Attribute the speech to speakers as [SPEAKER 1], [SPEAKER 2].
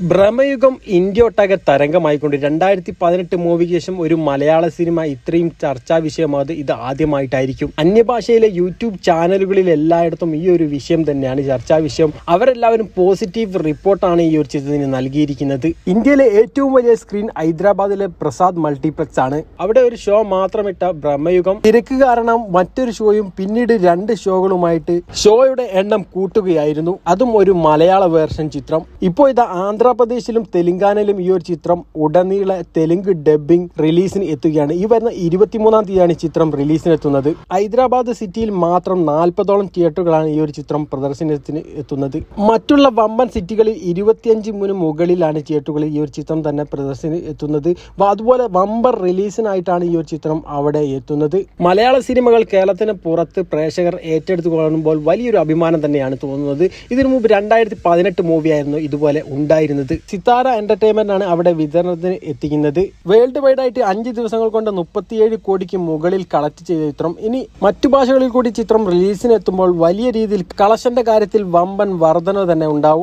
[SPEAKER 1] Bramayugam India ഒട്ടാകെ തരംഗമായിക്കൊണ്ട് രണ്ടായിരത്തി പതിനെട്ട് മൂവിക്ക് ശേഷം ഒരു മലയാള സിനിമ ഇത്രയും ചർച്ചാ വിഷയമായത് ഇത് ആദ്യമായിട്ടായിരിക്കും. അന്യഭാഷയിലെ യൂട്യൂബ് ചാനലുകളിൽ എല്ലായിടത്തും ഈ ഒരു വിഷയം തന്നെയാണ് ചർച്ചാ വിഷയം. അവരെല്ലാവരും പോസിറ്റീവ് റിപ്പോർട്ടാണ് ഈ ഒരു ചിത്രത്തിന് നൽകിയിരിക്കുന്നത്. ഇന്ത്യയിലെ ഏറ്റവും വലിയ സ്ക്രീൻ ഹൈദരാബാദിലെ പ്രസാദ് മൾട്ടിപ്ലക്സ് ആണ്. അവിടെ ഒരു ഷോ മാത്രമിട്ട ബ്രഹ്മയുഗം തിരക്ക് കാരണം മറ്റൊരു ഷോയും പിന്നീട് രണ്ട് ഷോകളുമായിട്ട് ഷോയുടെ എണ്ണം കൂട്ടുകയായിരുന്നു. അതും ഒരു മലയാള വേർഷൻ ചിത്രം. ഇപ്പോൾ ഇത് ആന്ധ്രാപ്രദേശിലും തെലങ്കാനയിലും ഈ ഒരു ചിത്രം ഉടനീള തെലുങ്ക് ഡബ്ബിംഗ് റിലീസിന് എത്തുകയാണ്. ഈ വരുന്ന ഇരുപത്തിമൂന്നാം തീയതിയാണ് ചിത്രം റിലീസിന് എത്തുന്നത് ഹൈദരാബാദ് സിറ്റിയിൽ മാത്രം നാൽപ്പതോളം തിയേറ്ററുകളാണ് ഈ ഒരു ചിത്രം പ്രദർശനത്തിന് എത്തുന്നത്. മറ്റുള്ള വമ്പൻ സിറ്റികളിൽ ഇരുപത്തിയഞ്ച് മുന് മുകളിലാണ് തിയേറ്ററുകളിൽ ഈ ഒരു ചിത്രം തന്നെ പ്രദർശനം എത്തുന്നത്. അതുപോലെ വമ്പർ റിലീസിനായിട്ടാണ് ഈ ഒരു ചിത്രം അവിടെ എത്തുന്നത്. മലയാള സിനിമകൾ കേരളത്തിന് പുറത്ത് പ്രേക്ഷകർ ഏറ്റെടുത്ത് കാണുമ്പോൾ വലിയൊരു അഭിമാനം തന്നെയാണ് തോന്നുന്നത്. ഇതിനു മുമ്പ് രണ്ടായിരത്തി പതിനെട്ട് മൂവിയായിരുന്നു ഇതുപോലെ ഉണ്ടായിരുന്നത്. സിത്താര എന്റർടൈൻമെന്റ് ആണ് അവിടെ വിതരണത്തിന് എത്തിക്കുന്നത്. വേൾഡ് വൈഡ് ആയിട്ട് അഞ്ച് ദിവസങ്ങൾ കൊണ്ട് മുപ്പത്തിയേഴ് കോടിക്ക് മുകളിൽ കളക്ട് ചെയ്ത ചിത്രം. ഇനി മറ്റു ഭാഷകളിൽ കൂടി ചിത്രം റിലീസിനെത്തുമ്പോൾ വലിയ രീതിയിൽ കളക്ഷന്റെ കാര്യത്തിൽ വമ്പൻ വർധന തന്നെ ഉണ്ടാവും.